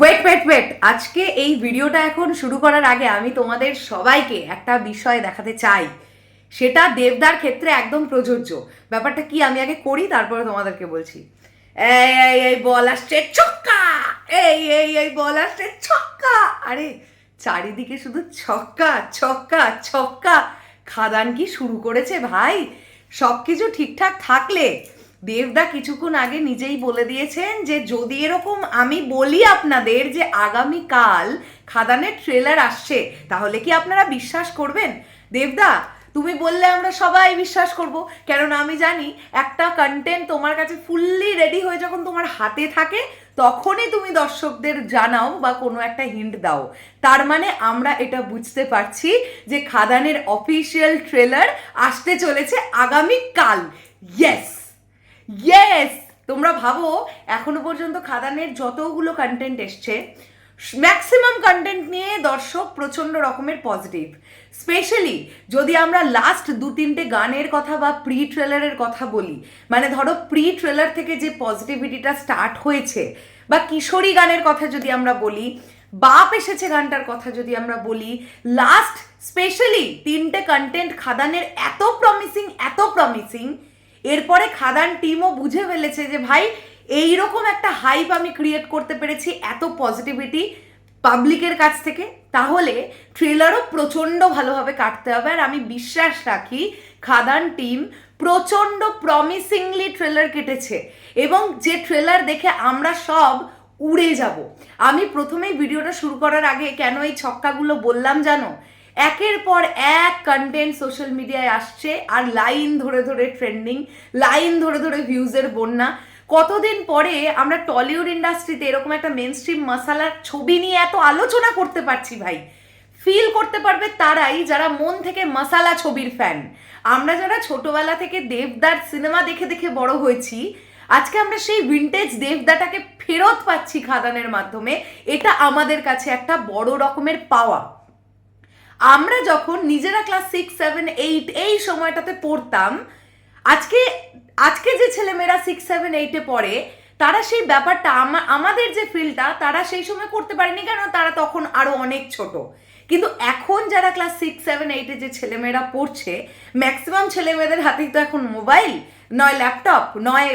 Wait wait wait আজকে এই ভিডিওটা এখন শুরু করার আগে আমি তোমাদের সবাইকে একটা বিষয় দেখাতে চাই। সেটা দেবদার ক্ষেত্রে একদম প্রযোজ্য। ব্যাপারটা কি আমি আগে করি, তারপরে তোমাদেরকে বলছি। এই এই বল আসছে, ছক্কা! এই এই এই বল আসছে, ছক্কা! আরে, চারিদিকে শুধু ছক্কা ছক্কা ছক্কা! খাদান কি শুরু করেছে ভাই? সব কিছু ঠিকঠাক থাকলে দেবদা কিছুক্ষণ আগে নিজেই বলে দিয়েছেন যে, যদি এরকম আমি বলি আপনাদের যে আগামীকাল খাদানের ট্রেলার আসছে, তাহলে কি আপনারা বিশ্বাস করবেন? দেবদা, তুমি বললে আমরা সবাই বিশ্বাস করব। কেননা আমি জানি একটা কন্টেন্ট তোমার কাছে ফুললি রেডি হয়ে যখন তোমার হাতে থাকে, তখনই তুমি দর্শকদের জানাও বা কোনো একটা হিন্ট দাও। তার মানে আমরা এটা বুঝতে পারছি যে খাদানের অফিসিয়াল ট্রেলার আসতে চলেছে আগামীকাল। ইয়েস ইয়েস তোমরা ভাবো, এখনও পর্যন্ত খাদানের যতগুলো কন্টেন্ট এসছে ম্যাক্সিমাম কন্টেন্ট নিয়ে দর্শক প্রচণ্ড রকমের পজিটিভ স্পেশালি যদি আমরা লাস্ট দু তিনটে গানের কথা বা প্রি ট্রেলারের কথা বলি মানে ধরো প্রি ট্রেলার থেকে যে পজিটিভিটিটা স্টার্ট হয়েছে, বা কিশোরী গানের কথা যদি আমরা বলি, বাপ এসেছে গানটার কথা যদি আমরা বলি লাস্ট স্পেশালি তিনটে কন্টেন্ট খাদানের এত প্রমিসিং এত প্রমিসিং এরপরে খাদান টিমও বুঝে ফেলেছে যে ভাই, এইরকম একটা হাইপ আমি ক্রিয়েট করতে পেরেছি, এত পজিটিভিটি পাবলিকের কাছ থেকে, তাহলে ট্রেলারও প্রচণ্ড ভালোভাবে কাটতে হবে। আর আমি বিশ্বাস রাখি, খাদান টিম প্রচণ্ড প্রমিসিংলি ট্রেলার কেটেছে এবং যে ট্রেলার দেখে আমরা সব উড়ে যাব। আমি প্রথমেই ভিডিওটা শুরু করার আগে কেন এই ছক্কাগুলো বললাম জানো? একের পর এক কন্টেন্ট সোশ্যাল মিডিয়ায় আসছে আর লাইন ধরে ধরে ট্রেন্ডিং লাইন ধরে ধরে ভিউজের বন্যা। কতদিন পরে আমরা টলিউড ইন্ডাস্ট্রিতে এরকম একটা মেন স্ট্রিম মশালার ছবি নিয়ে এত আলোচনা করতে পারছি ভাই। ফিল করতে পারবে তারাই যারা মন থেকে মশালা ছবির ফ্যান আমরা যারা ছোটবেলা থেকে দেবদার সিনেমা দেখে দেখে বড় হয়েছি, আজকে আমরা সেই ভিনটেজ দেবদাটাকে ফেরত পাচ্ছি খাদানের মাধ্যমে। এটা আমাদের কাছে একটা বড় রকমের পাওয়া আমরা যখন নিজেরা ক্লাস সিক্স সেভেন এইট এই সময়টাতে পড়তাম, আজকে আজকে যে ছেলেমেয়েরা সিক্স সেভেন এইটে পড়ে, তারা সেই ব্যাপারটা আমাদের যে ফিলটা তারা সেই সময় করতে পারেনি কেন? তারা তখন আরও অনেক ছোট। কিন্তু এখন যারা ক্লাস সিক্স সেভেন এইটে যে ছেলেমেয়েরা পড়ছে ম্যাক্সিমাম ছেলেমেয়েদের হাতেই তো এখন মোবাইল নয় ল্যাপটপ নয়,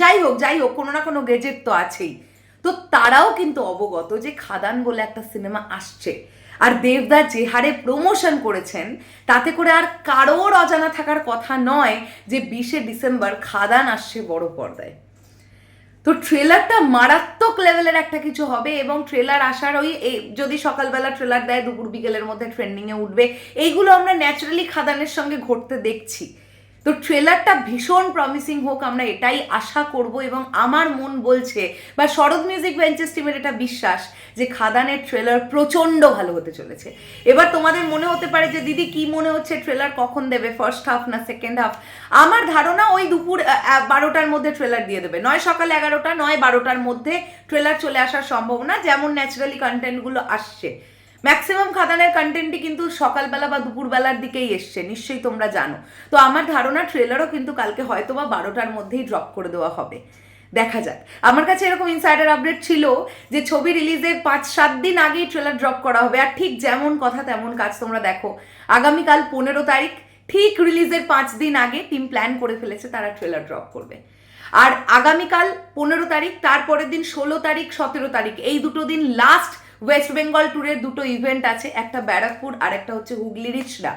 যাই হোক যাই হোক, কোনো না কোনো গেজেট তো আছেই। তো তারাও কিন্তু অবগত যে খাদান বলে একটা সিনেমা আসছে। আর দেবদা যে হারে প্রমোশন করেছেন, তাতে করে আর কারোর অজানা থাকার কথা নয় যে বিশে ডিসেম্বর খাদান আসছে বড় পর্দায়। তো ট্রেলারটা মারাত্মক লেভেলের একটা কিছু হবে এবং ট্রেলার আসার ওই যদি সকালবেলা ট্রেলার দেয়, দুপুর বিকেলের মধ্যে ট্রেন্ডিংয়ে উঠবে, এইগুলো আমরা ন্যাচারালি খাদানের সঙ্গে ঘটতে দেখছি। তো ট্রেলারটা ভীষণ প্রমিসিং হোক, আমরা এটাই আশা করব এবং আমার মন বলছে বা শরৎ মিউজিক ভেঞ্চার্স টিমের এটা বিশ্বাস যে খাদানের ট্রেলার প্রচণ্ড ভালো হতে চলেছে। এবার তোমাদের মনে হতে পারে যে, দিদি, কি মনে হচ্ছে ট্রেলার কখন দেবে? ফার্স্ট হাফ না সেকেন্ড হাফ আমার ধারণা ওই দুপুর বারোটার মধ্যে ট্রেলার দিয়ে দেবে। নয় সকাল এগারোটা, নয় বারোটার মধ্যে ট্রেলার চলে আসার সম্ভাবনা, যেমন ন্যাচারালি কন্টেন্টগুলো আসছে। ম্যাক্সিমাম খাদানের কন্টেন্টই কিন্তু সকালবেলা বা দুপুরবেলার দিকেই এসছে, নিশ্চয়ই তোমরা জানো। তো আমার ধারণা ট্রেলারও কিন্তু কালকে হয়তো বা বারোটার মধ্যেই ড্রপ করে দেওয়া হবে। দেখা যাক। আমার কাছে এরকম ইনসাইডার আপডেট ছিল যে ছবি রিলিজের পাঁচ, সাত দিন আগেই ট্রেলার ড্রপ করা হবে। আর ঠিক যেমন কথা তেমন কাজ তোমরা দেখো। আগামীকাল পনেরো তারিখ, ঠিক রিলিজের পাঁচ দিন আগে টিম প্ল্যান করে ফেলেছে তারা ট্রেলার ড্রপ করবে। আর আগামীকাল পনেরো তারিখ, তারপরের দিন ষোলো তারিখ, সতেরো তারিখ, এই দুটো দিন লাস্ট ওয়েস্ট বেঙ্গল ট্যুরের দুটো ইভেন্ট আছে, একটা ব্যারাকপুর আর একটা হচ্ছে হুগলি রিচড়া।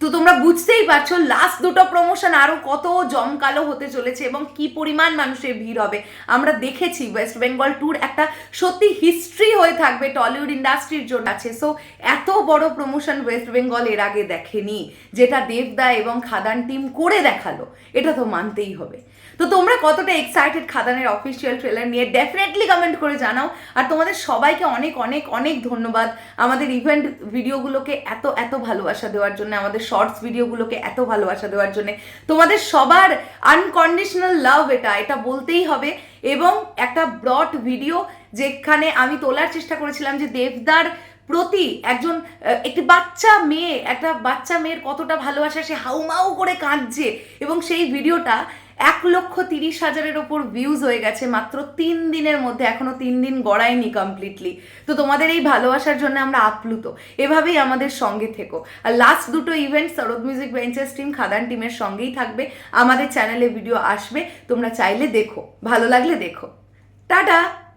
তো তোমরা বুঝতেই পারছ লাস্ট দুটো প্রমোশন আরও কত জমকালো হতে চলেছে এবং কি পরিমাণ মানুষের ভিড় হবে। আমরা দেখেছি ওয়েস্ট বেঙ্গল ট্যুর একটা সত্যি হিস্ট্রি হয়ে থাকবে টলিউড ইন্ডাস্ট্রির জন্য আছে। সো এত বড় প্রমোশন ওয়েস্ট বেঙ্গল এর আগে দেখেনি, যেটা দেবদা এবং খাদান টিম করে দেখাল। এটা তো মানতেই হবে। তো তোমরা কতটা এক্সাইটেড খাদানের অফিসিয়াল ট্রেলার নিয়ে ডেফিনেটলি কমেন্ট করে জানাও। আর তোমাদের সবাইকে অনেক অনেক অনেক ধন্যবাদ আমাদের ইভেন্ট ভিডিওগুলোকে এত এত ভালোবাসা দেওয়ার জন্য, আমাদের শর্টস ভিডিওগুলোকে এত ভালোবাসা দেওয়ার জন্য। তোমাদের সবার আনকন্ডিশনাল লাভ এটা এটা বলতেই হবে। এবং একটা ব্রড ভিডিও যেখানে আমি তোলার চেষ্টা করেছিলাম যে দেবদার প্রতি একজন একটি বাচ্চা মেয়ে, একটা বাচ্চা মেয়ের কতটা ভালোবাসা, সে হাউমাউ করে কাঁদছে। এবং সেই ভিডিওটা এক লক্ষ তিরিশ হাজারের ওপর ভিউজ হয়ে গেছে মাত্র তিন দিনের মধ্যে, এখনও তিন দিন গড়ায়নি কমপ্লিটলি তো তোমাদের এই ভালোবাসার জন্য আমরা আপ্লুত। এভাবেই আমাদের সঙ্গে থেকো। আর লাস্ট দুটো ইভেন্ট সরদ মিউজিক বেঞ্চেস টিম খাদান টিমের সঙ্গেই থাকবে। আমাদের চ্যানেলে ভিডিও আসবে। তোমরা চাইলে দেখো। ভালো লাগলে দেখো। টাটা!